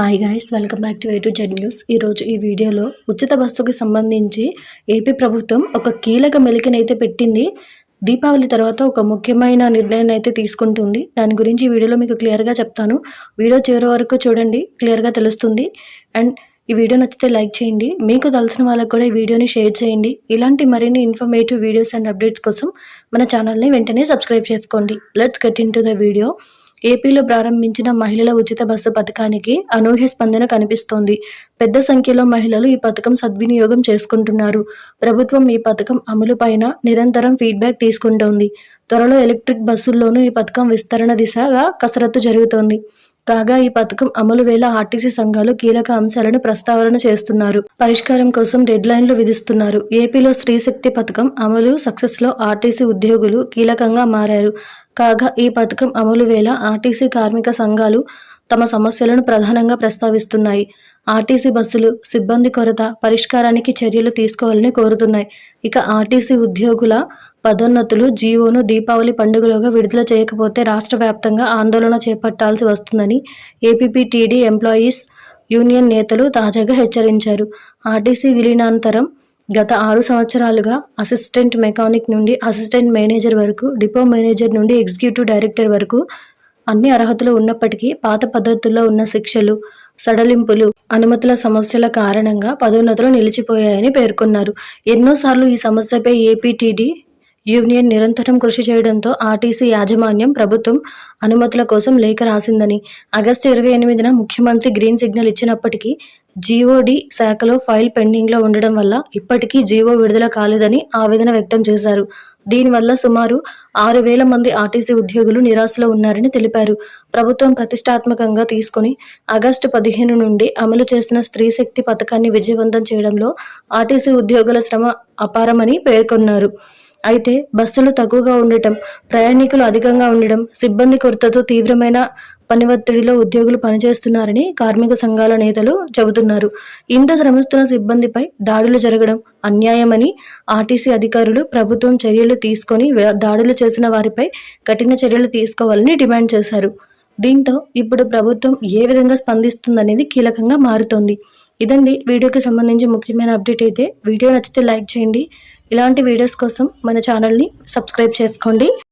Hi guys welcome back to A to Z news ఈరోజు ఈ వీడియోలో ఉచిత బస్సుకి సంబంధించి ఏపీ ప్రభుత్వం ఒక కీలక మెలికనైతే పెట్టింది. దీపావళి తర్వాత ఒక ముఖ్యమైన నిర్ణయాన్ని అయితే తీసుకుంటుంది. దాని గురించి ఈ వీడియోలో మీకు క్లియర్గా చెప్తాను. వీడియో చివరి వరకు చూడండి క్లియర్గా తెలుస్తుంది. అండ్ ఈ వీడియో నచ్చితే లైక్ చేయండి. మీకు తెలిసిన వాళ్ళకు కూడా ఈ వీడియోని షేర్ చేయండి. ఇలాంటి మరిన్ని ఇన్ఫర్మేటివ్ వీడియోస్ అండ్ అప్డేట్స్ కోసం మన ఛానల్ని వెంటనే సబ్స్క్రైబ్ చేసుకోండి. Let's get into the video ఏపీలో ప్రారంభించిన మహిళల ఉచిత బస్సు పథకానికి అనూహ్య స్పందన కనిపిస్తోంది. పెద్ద సంఖ్యలో మహిళలు ఈ పథకం సద్వినియోగం చేసుకుంటున్నారు. ప్రభుత్వం ఈ పథకం అమలుపైన నిరంతరం ఫీడ్బ్యాక్ తీసుకుంటోంది. త్వరలో ఎలక్ట్రిక్ బస్సుల్లోనూ ఈ పథకం విస్తరణ దిశగా కసరత్తు జరుగుతోంది. కాగా ఈ పథకం అమలు వేళ ఆర్టీసీ సంఘాలు కీలక అంశాలను ప్రస్తావన చేస్తున్నారు. పరిష్కారం కోసం డెడ్ లైన్లు విధిస్తున్నారు. ఏపీలో స్త్రీ శక్తి పథకం అమలు సక్సెస్లో ఆర్టీసీ ఉద్యోగులు కీలకంగా మారారు. కాగా ఈ పథకం అమలు వేళ ఆర్టీసీ కార్మిక సంఘాలు తమ సమస్యలను ప్రధానంగా ప్రస్తావిస్తున్నాయి. ఆర్టీసీ బస్సులు సిబ్బంది కొరత పరిష్కారానికి చర్యలు తీసుకోవాలని కోరుతున్నాయి. ఇక ఆర్టీసీ ఉద్యోగుల పదోన్నతులు జీవోను దీపావళి పండుగలోగా విడుదల చేయకపోతే రాష్ట్ర వ్యాప్తంగా ఆందోళన చేపట్టాల్సి వస్తుందని ఏపీపీటీడీ ఎంప్లాయీస్ యూనియన్ నేతలు తాజాగా హెచ్చరించారు. ఆర్టీసీ విలీనాంతరం గత ఆరు సంవత్సరాలుగా అసిస్టెంట్ మెకానిక్ నుండి అసిస్టెంట్ మేనేజర్ వరకు డిపో మేనేజర్ నుండి ఎగ్జిక్యూటివ్ డైరెక్టర్ వరకు అన్ని అర్హతలు ఉన్నప్పటికీ పాత పద్ధతుల్లో ఉన్న శిక్షలు సడలింపులు అనుమతుల సమస్యల కారణంగా పదోన్నతులు నిలిచిపోయాయని పేర్కొన్నారు. ఎన్నోసార్లు ఈ సమస్యపై ఏపీటీడీ యూనియన్ నిరంతరం కృషి చేయడంతో ఆర్టీసీ యాజమాన్యం ప్రభుత్వం అనుమతుల కోసం లేఖ రాసిందని. ఆగస్టు ఇరవై ఎనిమిదిన ముఖ్యమంత్రి గ్రీన్ సిగ్నల్ ఇచ్చినప్పటికీ జీఓడి శాఖలో ఫైల్ పెండింగ్లో ఉండడం వల్ల ఇప్పటికీ జీవో విడుదల కాలేదని ఆవేదన వ్యక్తం చేశారు. దీనివల్ల సుమారు ఆరు వేల మంది ఆర్టీసీ ఉద్యోగులు నిరాశలో ఉన్నారని తెలిపారు. ప్రభుత్వం ప్రతిష్టాత్మకంగా తీసుకుని ఆగస్టు పదిహేను నుండి అమలు చేసిన స్త్రీ శక్తి పథకాన్ని విజయవంతం చేయడంలో ఆర్టీసీ ఉద్యోగుల శ్రమ అపారమని పేర్కొన్నారు. అయితే బస్సులు తక్కువగా ఉండటం ప్రయాణికులు అధికంగా ఉండడం సిబ్బంది కొరతతో తీవ్రమైన పని ఒత్తిడిలో ఉద్యోగులు పనిచేస్తున్నారని కార్మిక సంఘాల నేతలు చెబుతున్నారు. ఇంత శ్రమిస్తున్న సిబ్బందిపై దాడులు జరగడం అన్యాయమని ఆర్టీసీ అధికారులు ప్రభుత్వం చర్యలు తీసుకొని దాడులు చేసిన వారిపై కఠిన చర్యలు తీసుకోవాలని డిమాండ్ చేశారు. దీంతో ఇప్పుడు ప్రభుత్వం ఏ విధంగా స్పందిస్తుందనేది కీలకంగా మారుతోంది. ఇదండి వీడియోకి సంబంధించి ముఖ్యమైన అప్డేట్ అయితే వీడియో నచ్చితే లైక్ చేయండి. ఇలాంటి వీడియోస్ కోసం మన ఛానల్ని సబ్స్క్రైబ్ చేసుకోండి.